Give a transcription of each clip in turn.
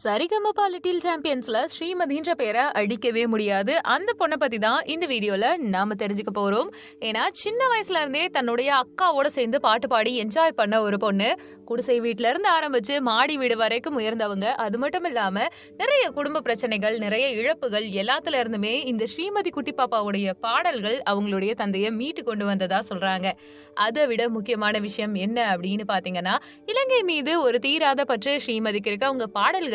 Sa Re Ga Ma Pa little சாம்பியன்ஸ்ல ஸ்ரீமதின்ற பேரை அடிக்கவே முடியாது. அந்த பொண்ணை பத்தி தான் இந்த வீடியோல நாம தெரிஞ்சுக்க போறோம். ஏன்னா சின்ன வயசுல இருந்தே தன்னுடைய அக்காவோட சேர்ந்து பாட்டு பாடி என்ஜாய் பண்ண ஒரு பொண்ணு. குடிசை வீட்டுல இருந்து ஆரம்பிச்சு மாடி வீடு வரைக்கும் உயர்ந்தவங்க. அது மட்டும் இல்லாம நிறைய குடும்ப பிரச்சனைகள் நிறைய இழப்புகள் எல்லாத்துல இருந்துமே இந்த ஸ்ரீமதி குட்டி பாப்பாவுடைய பாடல்கள் அவங்களுடைய தந்தையை மீட்டு கொண்டு வந்ததா சொல்றாங்க. அதை விட முக்கியமான விஷயம் என்ன அப்படின்னு பாத்தீங்கன்னா இலங்கை மீது ஒரு தீராத பற்று ஸ்ரீமதிக்கு இருக்க. அவங்க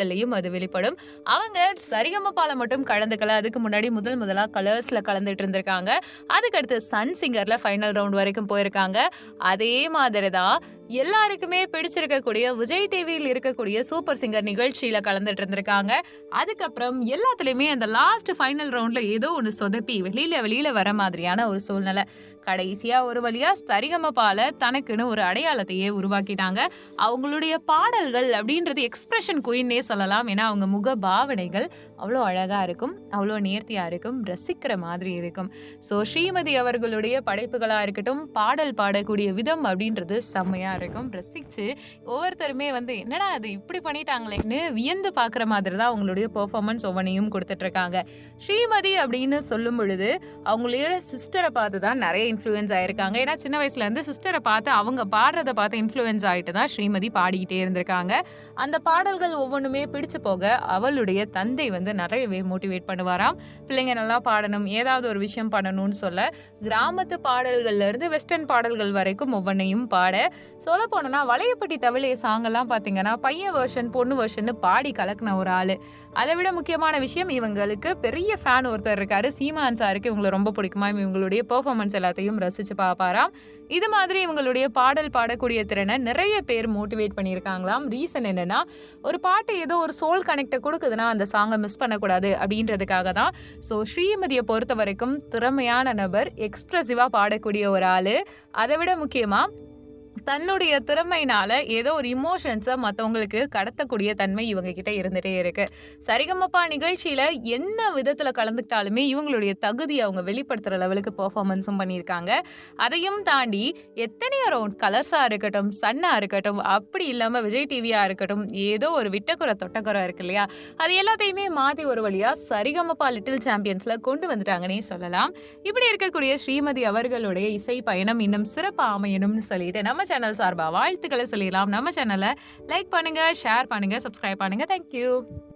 பாடல்கள்லயும் அது வெளிப்படும். அவங்க சரிகமபால மட்டும் கலந்துக்கல. அதுக்கு முன்னாடி முதல் முதலா கலர்ஸ்ல கலந்துட்டு இருந்திருக்காங்க. அதுக்கடுத்து சன் சிங்கர்ல ஃபைனல் ரவுண்ட் வரைக்கும் போயிருக்காங்க. அதே மாதிரி தான் எல்லாருக்குமே பிடிச்சிருக்கக்கூடிய விஜய் டிவியில் இருக்கக்கூடிய சூப்பர் சிங்கர் நிகழ்ச்சியில கலந்துட்டு இருந்திருக்காங்க. அதுக்கப்புறம் எல்லாத்துலயுமே அந்த லாஸ்ட் ஃபைனல் ரவுண்ட்ல ஏதோ ஒன்று சொதப்பி வெளியில வெளியில வர மாதிரியான ஒரு சூழ்நிலை. கடைசியா ஒரு வழியா சரிகமபால தனக்குன்னு ஒரு அடையாளத்தையே உருவாக்கிட்டாங்க. அவங்களுடைய பாடல்கள் அப்படின்றது எக்ஸ்பிரஷன் குயின்னே சொல்லலாம். ஏன்னா அவங்க முக பாவனைகள் அவ்வளோ அழகாக இருக்கும் அவ்வளோ நேர்த்தியாக இருக்கும் ரசிக்கிற மாதிரி இருக்கும். ஸோ ஸ்ரீமதி அவர்களுடைய படைப்புகளாக இருக்கட்டும் பாடல் பாடக்கூடிய விதம் அப்படின்றது செம்மையாக இருக்கும். ரசித்து ஒவ்வொருத்தருமே வந்து என்னடா அது இப்படி பண்ணிட்டாங்களேன்னு வியந்து பார்க்குற மாதிரி தான் அவங்களுடைய பெர்ஃபார்மன்ஸ் ஒவ்வொன்றையும் கொடுத்துட்ருக்காங்க. ஸ்ரீமதி அப்படின்னு சொல்லும் பொழுது அவங்களோட சிஸ்டரை பார்த்து தான் நிறைய இன்ஃப்ளூயன்ஸ் ஆயிருக்காங்க. ஏன்னா சின்ன வயசுலேருந்து சிஸ்டரை பார்த்து அவங்க பாடுறத பார்த்து இன்ஃப்ளூயன்ஸ் ஆகிட்டு தான் ஸ்ரீமதி பாடிக்கிட்டே இருந்திருக்காங்க. அந்த பாடல்கள் ஒவ்வொன்றுமே பிடிச்சு போக அவளுடைய தந்தை வந்து நிறையவே மோட்டிவேட் பண்ணுவாராம். பிள்ளைங்க நல்லா பாடணும் ஏதாவது ஒரு விஷயம் பண்ணணும்னு சொல்ல கிராமத்து பாடல்கள்ல இருந்து வெஸ்டர்ன் பாடல்கள் வரைக்கும் ஒவ்வொன்றையும் பாட. சொல்ல போனோம்னா வளையப்பட்டி தவிழைய சாங்கெல்லாம் பார்த்தீங்கன்னா பையன் வேர்ஷன் பொண்ணு வேர்ஷன் பாடி கலக்கின ஒரு ஆளு. அதை விட முக்கியமான விஷயம் இவங்களுக்கு பெரிய ஃபேன் ஒருத்தர் இருக்காரு சீமான் சாருக்கு இவங்களை ரொம்ப பிடிக்குமா இவங்களுடைய பெர்ஃபார்மன்ஸ் எல்லாத்தையும் ரசிச்சு பார்ப்பாராம் இது மாதிரி இவங்களுடைய பாடல் பாடக்கூடிய திறனை நிறைய பேர் மோட்டிவேட் பண்ணியிருக்காங்களாம். ரீசன் என்னன்னா ஒரு பாட்டு ஏதோ ஒரு சோல் கனெக்டை கொடுக்குதுன்னா அந்த சாங்கை மிஸ் பண்ணக்கூடாது அப்படின்றதுக்காக தான். ஸோ ஸ்ரீமதியை பொறுத்த வரைக்கும் திறமையான நபர் எக்ஸ்ப்ரெசிவாக பாடக்கூடிய ஒரு ஆள். அதை விட முக்கியமாக தன்னுடைய திறமையினால ஏதோ ஒரு இமோஷன்ஸை மற்றவங்களுக்கு கடத்தக்கூடிய தன்மை இவங்க கிட்ட இருந்துட்டே இருக்கு. சரிகமப்பா நிகழ்ச்சியில என்ன விதத்துல கலந்துக்கிட்டாலுமே இவங்களுடைய தகுதி அவங்க வெளிப்படுத்துற லெவலுக்கு பெர்ஃபார்மன்ஸும் பண்ணியிருக்காங்க. அதையும் தாண்டி எத்தனையோ ரவுண்ட் கலர்ஸா இருக்கட்டும் சன்னா இருக்கட்டும் அப்படி இல்லாம விஜய் டிவியா இருக்கட்டும் ஏதோ ஒரு விட்டக்குறை தொட்டக்குறை இருக்கு இல்லையா? அது எல்லாத்தையுமே மாத்தி ஒரு வழியா சரிகமப்பா லிட்டில் சாம்பியன்ஸ்ல கொண்டு வந்துட்டாங்கன்னே சொல்லலாம். இப்படி இருக்கக்கூடிய ஸ்ரீமதி அவர்களுடைய இசை பயணம் இன்னும் சிறப்பாக அமையணும்னு சொல்லிட்டு நம்ம சேனல் சார்பாக வாழ்த்துக்களை சொல்லிடலாம். நம்ம சேனலை லைக் பண்ணுங்க ஷேர் பண்ணுங்க சப்ஸ்கிரைப் பண்ணுங்க. தேங்க்யூ